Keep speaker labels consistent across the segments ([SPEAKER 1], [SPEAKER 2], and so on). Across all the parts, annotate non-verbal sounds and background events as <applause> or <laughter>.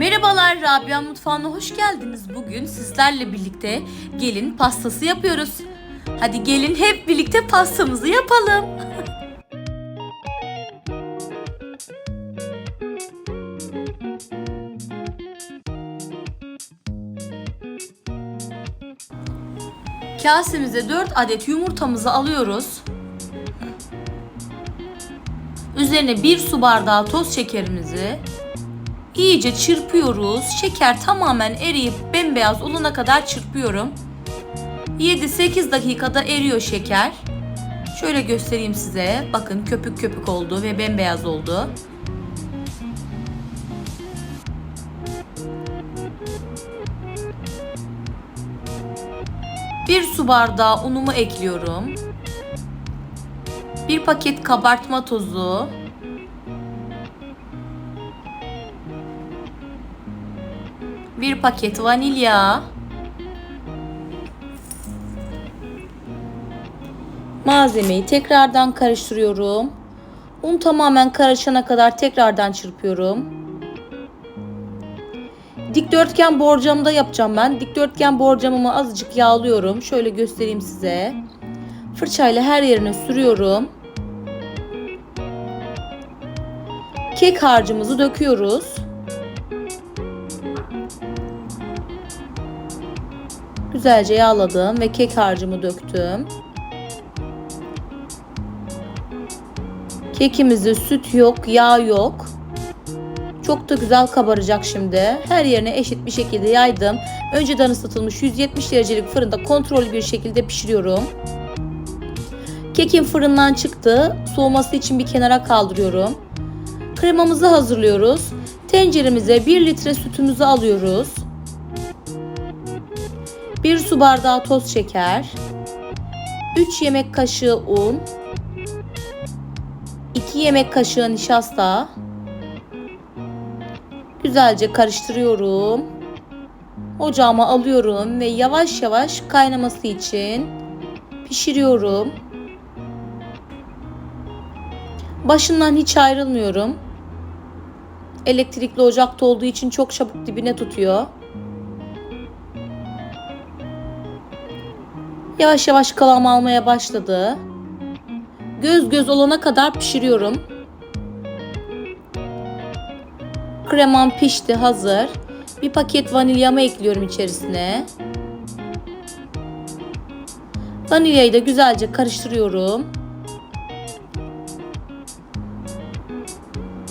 [SPEAKER 1] Merhabalar Rabia Mutfağı'na hoş geldiniz. Bugün sizlerle birlikte gelin pastası yapıyoruz. Hadi gelin hep birlikte pastamızı yapalım. <laughs> Kasemize 4 adet yumurtamızı alıyoruz. Üzerine 1 su bardağı toz şekerimizi iyice çırpıyoruz. Şeker tamamen eriyip bembeyaz olana kadar çırpıyorum. 7-8 dakikada eriyor şeker. Şöyle göstereyim size. Bakın köpük köpük oldu ve bembeyaz oldu. Bir su bardağı unumu ekliyorum. Bir paket kabartma tozu. Bir paket vanilya. Malzemeyi tekrardan karıştırıyorum. Un tamamen karışana kadar tekrardan çırpıyorum. Dikdörtgen borcamı da yapacağım ben. Dikdörtgen borcamımı azıcık yağlıyorum. Şöyle göstereyim size. Fırçayla her yerine sürüyorum. Kek harcımızı döküyoruz. Güzelce yağladım ve kek harcımı döktüm. Kekimizde süt yok, yağ yok. Çok da güzel kabaracak şimdi. Her yerine eşit bir şekilde yaydım. Önceden ısıtılmış 170 derecelik fırında kontrollü bir şekilde pişiriyorum. Kekim fırından çıktı. Soğuması için bir kenara kaldırıyorum. Kremamızı hazırlıyoruz. Tenceremize 1 litre sütümüzü alıyoruz. 1 su bardağı toz şeker. 3 yemek kaşığı un. 2 yemek kaşığı nişasta. Güzelce karıştırıyorum. Ocağıma alıyorum ve yavaş yavaş kaynaması için pişiriyorum. Başından hiç ayrılmıyorum. Elektrikli ocakta olduğu için çok çabuk dibine tutuyor. Yavaş yavaş kıvam almaya başladı. Göz göz olana kadar pişiriyorum. Kremam pişti hazır. Bir paket vanilyamı ekliyorum içerisine. Vanilyayı da güzelce karıştırıyorum.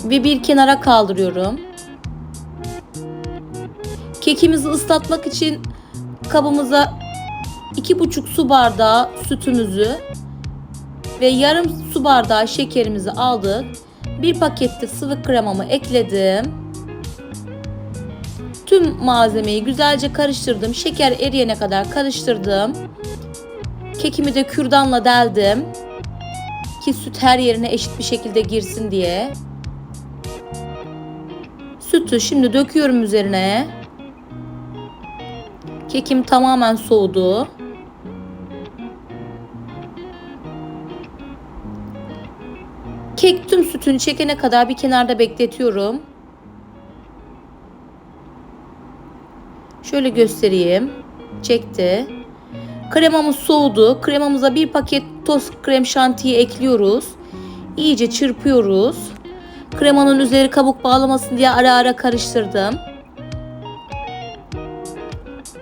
[SPEAKER 1] Ve bir kenara kaldırıyorum. Kekimizi ıslatmak için kabımıza 2,5 su bardağı sütümüzü ve yarım su bardağı şekerimizi aldık. Bir pakette sıvı kremamı ekledim. Tüm malzemeyi güzelce karıştırdım. Şeker eriyene kadar karıştırdım. Kekimi de kürdanla deldim. Ki süt her yerine eşit bir şekilde girsin diye. Sütü şimdi döküyorum üzerine. Kekim tamamen soğudu. Kek tüm sütünü çekene kadar bir kenarda bekletiyorum. Şöyle göstereyim. Çekti. Kremamız soğudu. Kremamıza bir paket toz krem şantiyi ekliyoruz. İyice çırpıyoruz. Kremanın üzeri kabuk bağlamasın diye ara ara karıştırdım.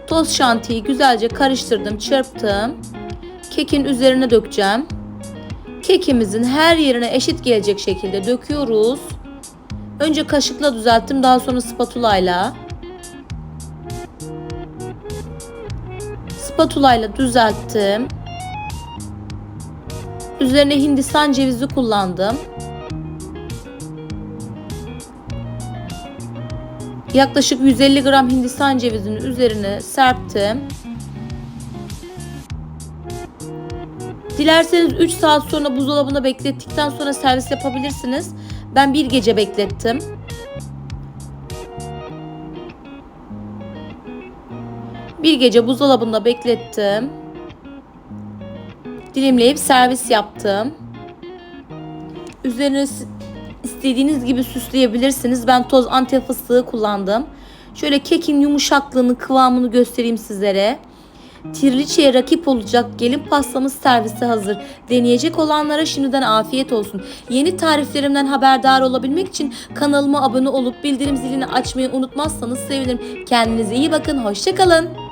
[SPEAKER 1] Toz şantiyi güzelce karıştırdım, çırptım. Kekin üzerine dökeceğim. Kekimizin her yerine eşit gelecek şekilde döküyoruz. Önce kaşıkla düzelttim, daha sonra spatula ile. Spatula ile düzelttim. Üzerine hindistan cevizi kullandım. Yaklaşık 150 gram hindistan cevizinin üzerine serptim. Dilerseniz 3 saat sonra buzdolabında beklettikten sonra servis yapabilirsiniz. Ben bir gece beklettim. Bir gece buzdolabında beklettim. Dilimleyip servis yaptım. Üzerine istediğiniz gibi süsleyebilirsiniz. Ben toz antep fıstığı kullandım. Şöyle kekin yumuşaklığını, kıvamını göstereyim sizlere. Tirliçe'ye rakip olacak gelin pastamız servise hazır. Deneyecek olanlara şimdiden afiyet olsun. Yeni tariflerimden haberdar olabilmek için kanalıma abone olup bildirim zilini açmayı unutmazsanız sevinirim. Kendinize iyi bakın, hoşçakalın.